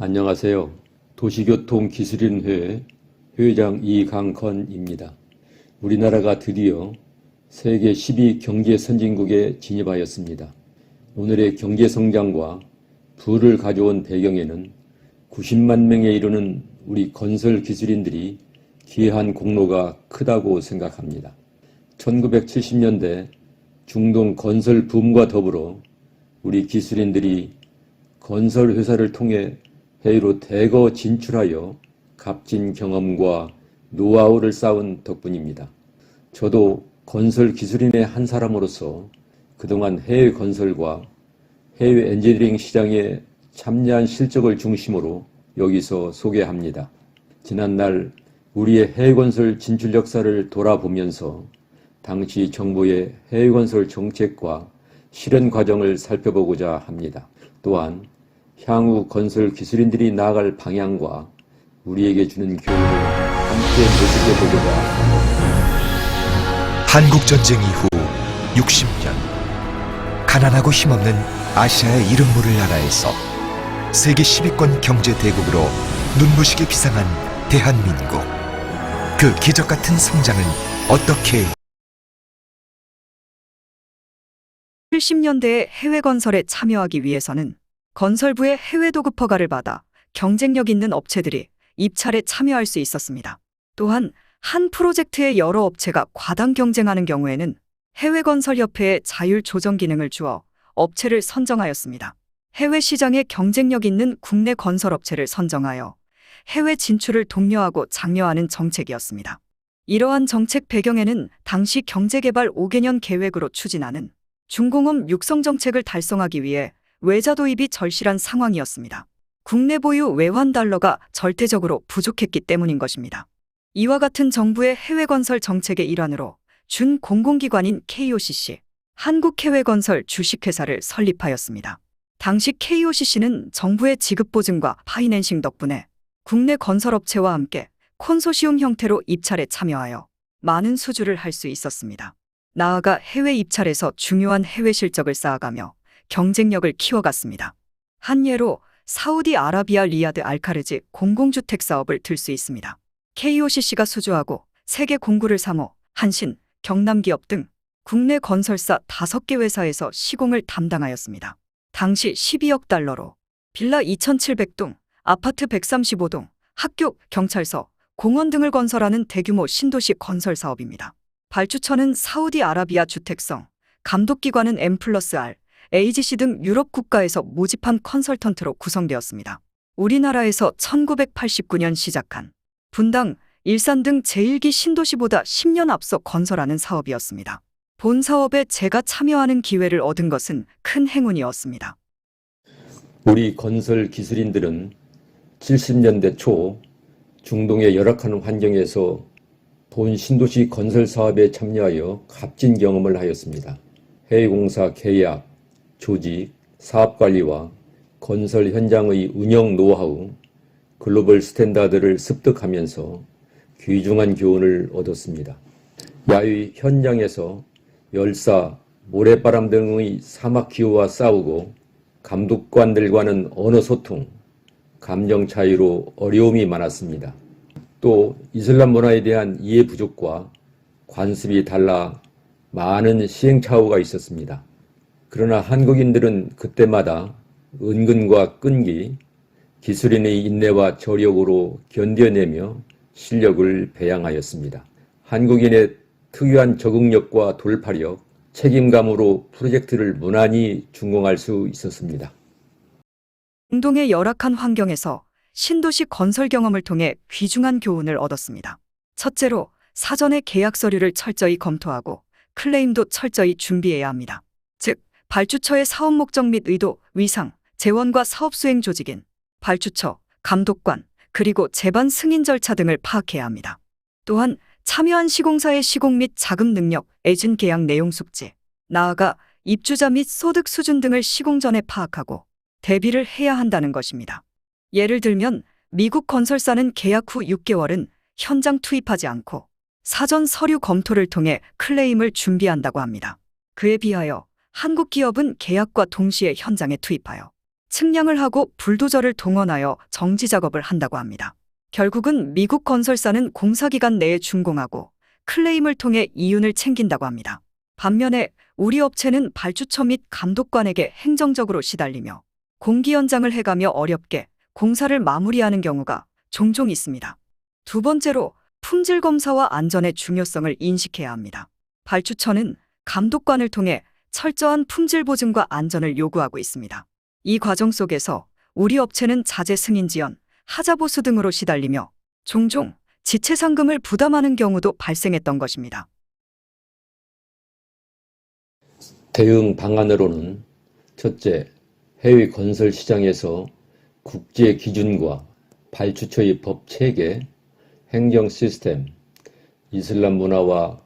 안녕하세요. 도시교통기술인회 회장 이강건입니다. 우리나라가 드디어 세계 12 경제 선진국에 진입하였습니다. 오늘의 경제 성장과 부를 가져온 배경에는 90만 명에 이르는 우리 건설 기술인들이 기여한 공로가 크다고 생각합니다. 1970년대 중동 건설 붐과 더불어 우리 기술인들이 건설 회사를 통해 해외로 대거 진출하여 값진 경험과 노하우를 쌓은 덕분입니다. 저도 건설 기술인의 한 사람으로서 그동안 해외 건설과 해외 엔지니어링 시장에 참여한 실적을 중심으로 여기서 소개합니다. 지난날 우리의 해외 건설 진출 역사를 돌아보면서 당시 정부의 해외 건설 정책과 실현 과정을 살펴보고자 합니다. 또한 향후 건설 기술인들이 나아갈 방향과 우리에게 주는 교훈을 함께 모색해 보고자 한국 전쟁 이후 60년 가난하고 힘없는 아시아의 이름모를 나라에서 세계 10위권 경제 대국으로 눈부시게 비상한 대한민국. 그 기적 같은 성장은 어떻게? 70년대에 해외 건설에 참여하기 위해서는 건설부의 해외 도급 허가를 받아 경쟁력 있는 업체들이 입찰에 참여할 수 있었습니다. 또한 한 프로젝트의 여러 업체가 과당 경쟁하는 경우에는 해외 건설협회에 자율 조정 기능을 주어 업체를 선정하였습니다. 해외 시장에 경쟁력 있는 국내 건설업체를 선정하여 해외 진출을 독려하고 장려하는 정책이었습니다. 이러한 정책 배경에는 당시 경제개발 5개년 계획으로 추진하는 중공업 육성 정책을 달성하기 위해 외자 도입이 절실한 상황이었습니다. 국내 보유 외환 달러가 절대적으로 부족했기 때문인 것입니다. 이와 같은 정부의 해외 건설 정책의 일환으로 준 공공기관인 KOCC, 한국해외건설 주식회사를 설립하였습니다. 당시 KOCC는 정부의 지급 보증과 파이낸싱 덕분에 국내 건설업체와 함께 콘소시움 형태로 입찰에 참여하여 많은 수주를 할 수 있었습니다. 나아가 해외 입찰에서 중요한 해외 실적을 쌓아가며 경쟁력을 키워갔습니다. 한 예로 사우디아라비아 리야드 알카르지 공공주택 사업을 들 수 있습니다. KOCC가 수주하고 세계 공구를 사모, 한신, 경남기업 등 국내 건설사 5개 회사에서 시공을 담당하였습니다. 당시 12억 달러로 빌라 2,700동, 아파트 135동, 학교, 경찰서, 공원 등을 건설하는 대규모 신도시 건설 사업입니다. 발주처는 사우디아라비아 주택성, 감독기관은 M 플러스 R, AGC 등 유럽 국가에서 모집한 컨설턴트로 구성되었습니다. 우리나라에서 1989년 시작한 분당, 일산 등 제1기 신도시보다 10년 앞서 건설하는 사업이었습니다. 본 사업에 제가 참여하는 기회를 얻은 것은 큰 행운이었습니다. 우리 건설 기술인들은 70년대 초 중동의 열악한 환경에서 본 신도시 건설 사업에 참여하여 값진 경험을 하였습니다. 해외공사 계약, 조직, 사업 관리와 건설 현장의 운영 노하우, 글로벌 스탠다드를 습득하면서 귀중한 교훈을 얻었습니다. 야외 현장에서 열사, 모래바람 등의 사막 기후와 싸우고 감독관들과는 언어 소통, 감정 차이로 어려움이 많았습니다. 또 이슬람 문화에 대한 이해 부족과 관습이 달라 많은 시행착오가 있었습니다. 그러나 한국인들은 그때마다 은근과 끈기, 기술인의 인내와 저력으로 견뎌내며 실력을 배양하였습니다. 한국인의 특유한 적응력과 돌파력, 책임감으로 프로젝트를 무난히 준공할 수 있었습니다. 중동의 열악한 환경에서 신도시 건설 경험을 통해 귀중한 교훈을 얻었습니다. 첫째로 사전에 계약 서류를 철저히 검토하고 클레임도 철저히 준비해야 합니다. 즉, 발주처의 사업 목적 및 의도, 위상, 재원과 사업 수행 조직인 발주처, 감독관, 그리고 재반 승인 절차 등을 파악해야 합니다. 또한 참여한 시공사의 시공 및 자금 능력, 애진 계약 내용 숙지, 나아가 입주자 및 소득 수준 등을 시공 전에 파악하고 대비를 해야 한다는 것입니다. 예를 들면 미국 건설사는 계약 후 6개월은 현장 투입하지 않고 사전 서류 검토를 통해 클레임을 준비한다고 합니다. 그에 비하여 한국 기업은 계약과 동시에 현장에 투입하여 측량을 하고 불도저를 동원하여 정지 작업을 한다고 합니다. 결국은 미국 건설사는 공사기간 내에 준공하고 클레임을 통해 이윤을 챙긴다고 합니다. 반면에 우리 업체는 발주처 및 감독관에게 행정적으로 시달리며 공기 연장을 해가며 어렵게 공사를 마무리하는 경우가 종종 있습니다. 두 번째로 품질 검사와 안전의 중요성을 인식해야 합니다. 발주처는 감독관을 통해 철저한 품질 보증과 안전을 요구하고 있습니다. 이 과정 속에서 우리 업체는 자재 승인 지연, 하자 보수 등으로 시달리며 종종 지체 상금을 부담하는 경우도 발생했던 것입니다. 대응 방안으로는 첫째, 해외 건설 시장에서 국제 기준과 발주처의 법 체계, 행정 시스템, 이슬람 문화와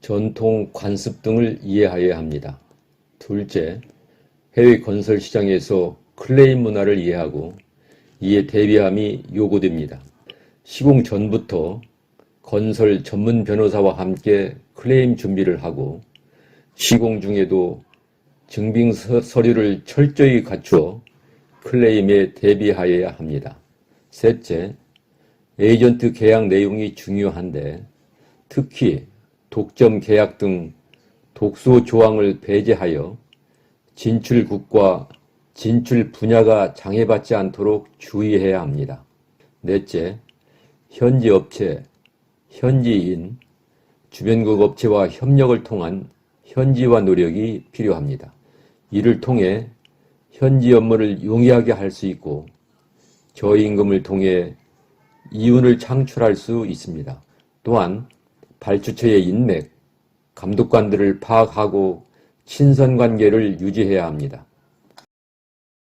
전통 관습 등을 이해하여야 합니다. 둘째, 해외 건설 시장에서 클레임 문화를 이해하고 이에 대비함이 요구됩니다. 시공 전부터 건설 전문 변호사와 함께 클레임 준비를 하고 시공 중에도 증빙 서- 서류를 철저히 갖추어 클레임에 대비하여야 합니다. 셋째, 에이전트 계약 내용이 중요한데 특히 독점 계약 등 독소 조항을 배제하여 진출국과 진출 분야가 장애받지 않도록 주의해야 합니다. 넷째, 현지 업체, 현지인, 주변국 업체와 협력을 통한 현지화 노력이 필요합니다. 이를 통해 현지 업무를 용이하게 할 수 있고 저임금을 통해 이윤을 창출할 수 있습니다. 또한 발주처의 인맥, 감독관들을 파악하고 친선 관계를 유지해야 합니다.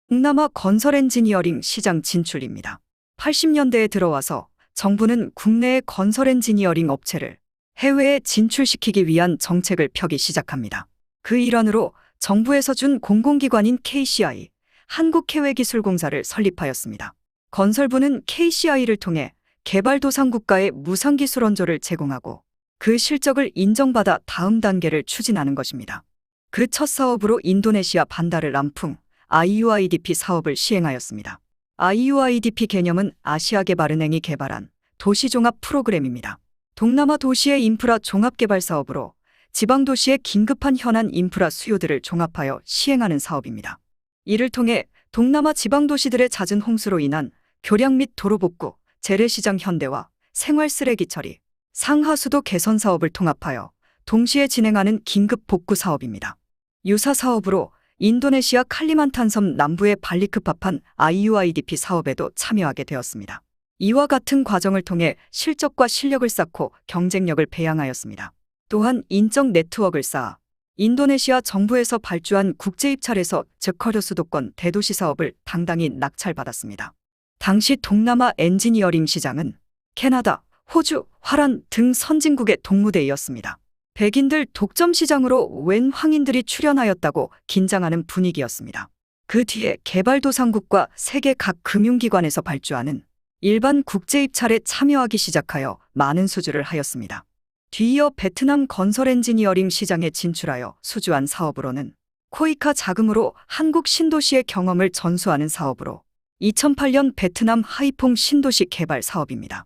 동남아 건설 엔지니어링 시장 진출입니다. 80년대에 들어와서 정부는 국내의 건설 엔지니어링 업체를 해외에 진출시키기 위한 정책을 펴기 시작합니다. 그 일환으로 정부에서 준 공공기관인 KCI, 한국해외기술공사를 설립하였습니다. 건설부는 KCI를 통해 개발도상국가에 무상기술 원조를 제공하고 그 실적을 인정받아 다음 단계를 추진하는 것입니다. 그 첫 사업으로 인도네시아 반다르 람풍, IUIDP 사업을 시행하였습니다. IUIDP 개념은 아시아개발은행이 개발한 도시종합 프로그램입니다. 동남아 도시의 인프라 종합개발 사업으로 지방 도시의 긴급한 현안 인프라 수요들을 종합하여 시행하는 사업입니다. 이를 통해 동남아 지방 도시들의 잦은 홍수로 인한 교량 및 도로 복구, 재래시장 현대화, 생활 쓰레기 처리, 상하수도 개선 사업을 통합하여 동시에 진행하는 긴급 복구 사업입니다. 유사 사업으로 인도네시아 칼리만탄 섬 남부의 발리크파판 IUIDP 사업에도 참여하게 되었습니다. 이와 같은 과정을 통해 실적과 실력을 쌓고 경쟁력을 배양하였습니다. 또한 인적 네트워크를 쌓아 인도네시아 정부에서 발주한 국제 입찰에서 즉커려 수도권 대도시 사업을 당당히 낙찰받았습니다. 당시 동남아 엔지니어링 시장은 캐나다, 호주, 화란 등 선진국의 동무대이었습니다. 백인들 독점 시장으로 웬 황인들이 출연하였다고 긴장하는 분위기였습니다. 그 뒤에 개발도상국과 세계 각 금융기관에서 발주하는 일반 국제 입찰에 참여하기 시작하여 많은 수주를 하였습니다. 뒤이어 베트남 건설 엔지니어링 시장에 진출하여 수주한 사업으로는 코이카 자금으로 한국 신도시의 경험을 전수하는 사업으로 2008년 베트남 하이퐁 신도시 개발 사업입니다.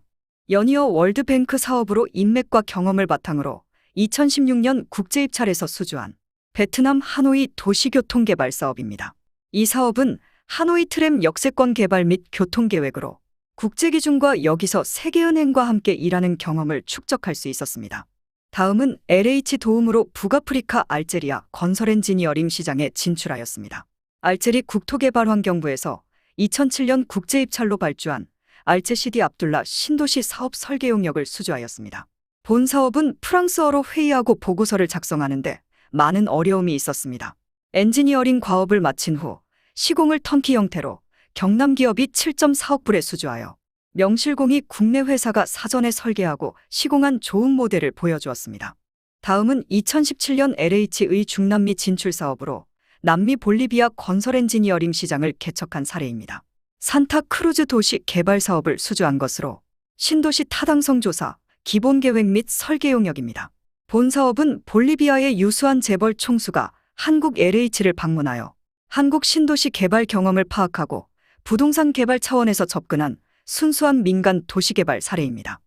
연이어 월드뱅크 사업으로 인맥과 경험을 바탕으로 2016년 국제 입찰에서 수주한 베트남 하노이 도시교통 개발 사업입니다. 이 사업은 하노이 트램 역세권 개발 및 교통 계획으로 국제기준과 여기서 세계은행과 함께 일하는 경험을 축적할 수 있었습니다. 다음은 LH 도움으로 북아프리카 알제리아 건설 엔지니어링 시장에 진출하였습니다. 알제리 국토개발환경부에서 2007년 국제 입찰로 발주한 알제시디 압둘라 신도시 사업 설계 용역을 수주하였습니다. 본 사업은 프랑스어로 회의하고 보고서를 작성하는데 많은 어려움이 있었습니다. 엔지니어링 과업을 마친 후 시공을 턴키 형태로 경남 기업이 7.4억 불에 수주하여 명실공히 국내 회사가 사전에 설계하고 시공한 좋은 모델을 보여주었습니다. 다음은 2017년 LH의 중남미 진출 사업으로 남미 볼리비아 건설 엔지니어링 시장을 개척한 사례입니다. 산타 크루즈 도시 개발 사업을 수주한 것으로 신도시 타당성 조사, 기본 계획 및 설계 용역입니다. 본 사업은 볼리비아의 유수한 재벌 총수가 한국 LH를 방문하여 한국 신도시 개발 경험을 파악하고 부동산 개발 차원에서 접근한 순수한 민간 도시개발 사례입니다.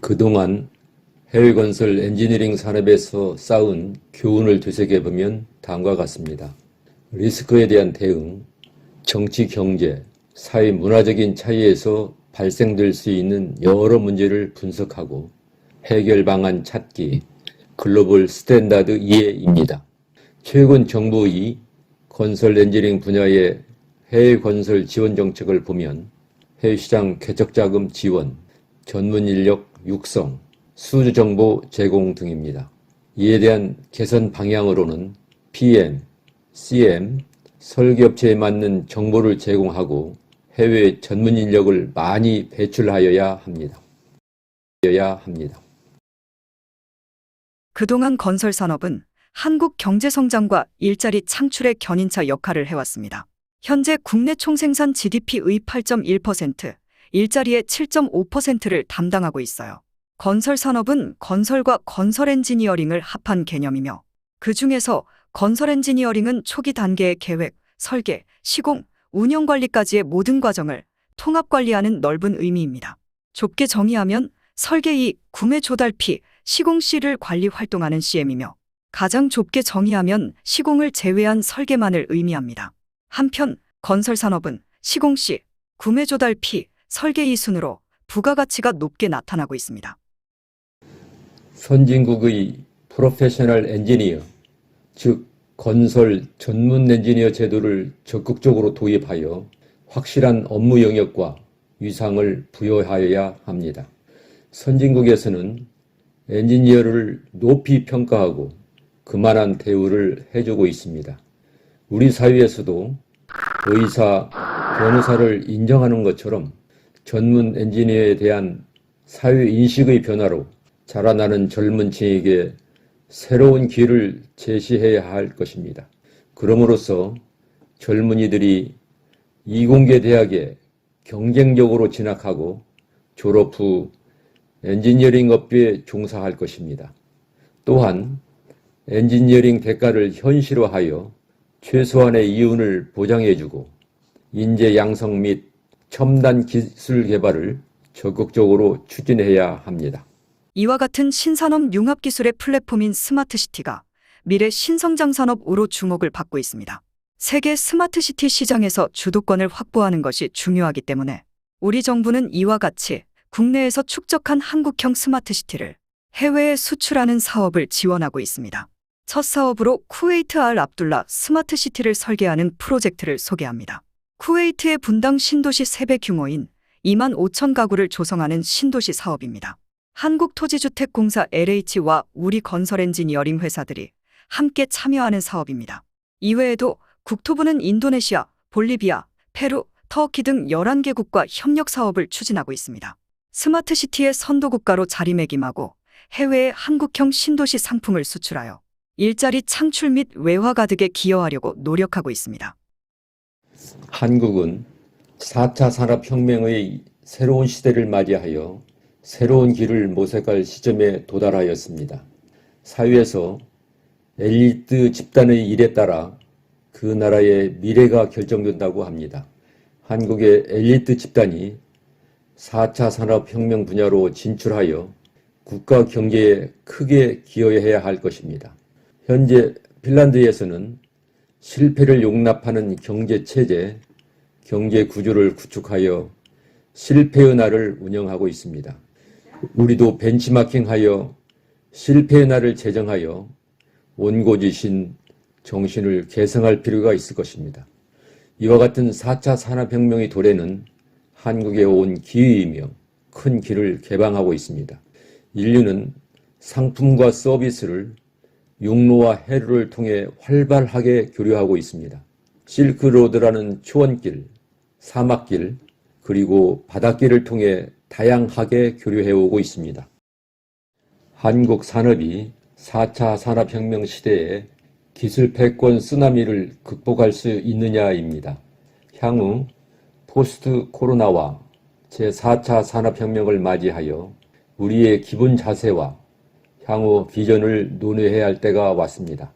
그동안 해외 건설 엔지니어링 산업에서 쌓은 교훈을 되새겨보면 다음과 같습니다. 리스크에 대한 대응, 정치, 경제, 사회, 문화적인 차이에서 발생될 수 있는 여러 문제를 분석하고 해결 방안 찾기, 글로벌 스탠다드 이해입니다. 최근 정부의 건설 엔지니어링 분야의 해외 건설 지원 정책을 보면 해외 시장 개척 자금 지원, 전문 인력 육성, 수주 정보 제공 등입니다. 이에 대한 개선 방향으로는 PM, CM, 설계업체에 맞는 정보를 제공하고 해외 전문 인력을 많이 배출하여야 합니다. 하여야 합니다. 그동안 건설 산업은 한국 경제 성장과 일자리 창출의 견인차 역할을 해왔습니다. 현재 국내 총생산 GDP의 8.1%, 일자리의 7.5%를 담당하고 있어요. 건설 산업은 건설과 건설 엔지니어링을 합한 개념이며 그 중에서 건설 엔지니어링은 초기 단계의 계획, 설계, 시공, 운영 관리까지의 모든 과정을 통합 관리하는 넓은 의미입니다. 좁게 정의하면 설계 이 구매 조달 피 시공 시를 관리 활동하는 CM이며 가장 좁게 정의하면 시공을 제외한 설계만을 의미합니다. 한편 건설 산업은 시공 시 구매 조달 피 설계 이 순으로 부가가치가 높게 나타나고 있습니다. 선진국의 프로페셔널 엔지니어, 즉 건설 전문 엔지니어 제도를 적극적으로 도입하여 확실한 업무 영역과 위상을 부여하여야 합니다. 선진국에서는 엔지니어를 높이 평가하고 그만한 대우를 해주고 있습니다. 우리 사회에서도 의사, 변호사를 인정하는 것처럼 전문 엔지니어에 대한 사회 인식의 변화로 자라나는 젊은 층에게 새로운 길을 제시해야 할 것입니다. 그럼으로써 젊은이들이 이공계 대학에 경쟁적으로 진학하고 졸업 후 엔지니어링 업계에 종사할 것입니다. 또한 엔지니어링 대가를 현실화하여 최소한의 이윤을 보장해주고 인재 양성 및 첨단 기술 개발을 적극적으로 추진해야 합니다. 이와 같은 신산업 융합 기술의 플랫폼인 스마트시티가 미래 신성장 산업으로 주목을 받고 있습니다. 세계 스마트시티 시장에서 주도권을 확보하는 것이 중요하기 때문에 우리 정부는 이와 같이 국내에서 축적한 한국형 스마트시티를 해외에 수출하는 사업을 지원하고 있습니다. 첫 사업으로 쿠웨이트 알 압둘라 스마트시티를 설계하는 프로젝트를 소개합니다. 쿠웨이트의 분당 신도시 3배 규모인 2만 5천 가구를 조성하는 신도시 사업입니다. 한국토지주택공사 LH와 우리 건설 엔지니어링 회사들이 함께 참여하는 사업입니다. 이외에도 국토부는 인도네시아, 볼리비아, 페루, 터키 등 11개국과 협력 사업을 추진하고 있습니다. 스마트시티의 선도국가로 자리매김하고 해외에 한국형 신도시 상품을 수출하여 일자리 창출 및 외화 가득에 기여하려고 노력하고 있습니다. 한국은 4차 산업혁명의 새로운 시대를 맞이하여 새로운 길을 모색할 시점에 도달하였습니다. 사회에서 엘리트 집단의 일에 따라 그 나라의 미래가 결정된다고 합니다. 한국의 엘리트 집단이 4차 산업혁명 분야로 진출하여 국가 경제에 크게 기여해야 할 것입니다. 현재 핀란드에서는 실패를 용납하는 경제 체제, 경제 구조를 구축하여 실패의 날을 운영하고 있습니다. 우리도 벤치마킹하여 실패의 날을 제정하여 원고지신 정신을 개성할 필요가 있을 것입니다. 이와 같은 4차 산업혁명의 도래는 한국에 온 기회이며 큰 길을 개방하고 있습니다. 인류는 상품과 서비스를 육로와 해로를 통해 활발하게 교류하고 있습니다. 실크로드라는 초원길, 사막길, 그리고 바닷길을 통해 다양하게 교류해 오고 있습니다. 한국 산업이 4차 산업혁명 시대에 기술 패권 쓰나미를 극복할 수 있느냐입니다. 향후 포스트 코로나와 제4차 산업혁명을 맞이하여 우리의 기본 자세와 향후 비전을 논의해야 할 때가 왔습니다.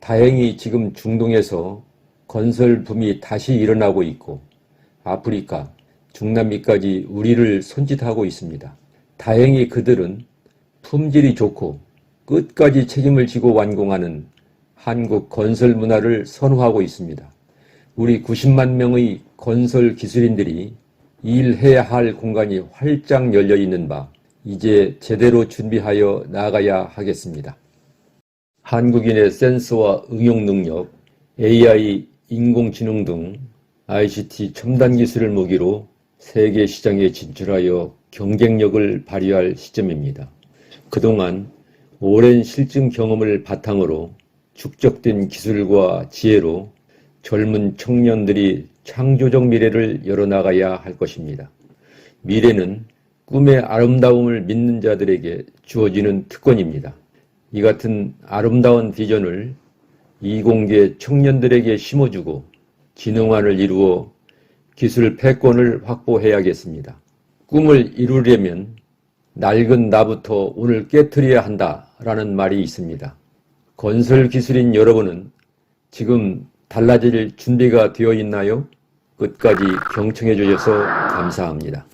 다행히 지금 중동에서 건설 붐이 다시 일어나고 있고 아프리카, 중남미까지 우리를 손짓하고 있습니다. 다행히 그들은 품질이 좋고 끝까지 책임을 지고 완공하는 한국 건설 문화를 선호하고 있습니다. 우리 90만 명의 건설 기술인들이 일해야 할 공간이 활짝 열려 있는 바 이제 제대로 준비하여 나가야 하겠습니다. 한국인의 센서와 응용 능력, AI, 인공지능 등 ICT 첨단 기술을 무기로 세계 시장에 진출하여 경쟁력을 발휘할 시점입니다. 그동안 오랜 실증 경험을 바탕으로 축적된 기술과 지혜로 젊은 청년들이 창조적 미래를 열어나가야 할 것입니다. 미래는 꿈의 아름다움을 믿는 자들에게 주어지는 특권입니다. 이 같은 아름다운 비전을 이공계 청년들에게 심어주고 진흥화를 이루어 기술 패권을 확보해야겠습니다. 꿈을 이루려면 낡은 나부터 오늘 깨뜨려야 한다라는 말이 있습니다. 건설 기술인 여러분은 지금 달라질 준비가 되어 있나요? 끝까지 경청해 주셔서 감사합니다.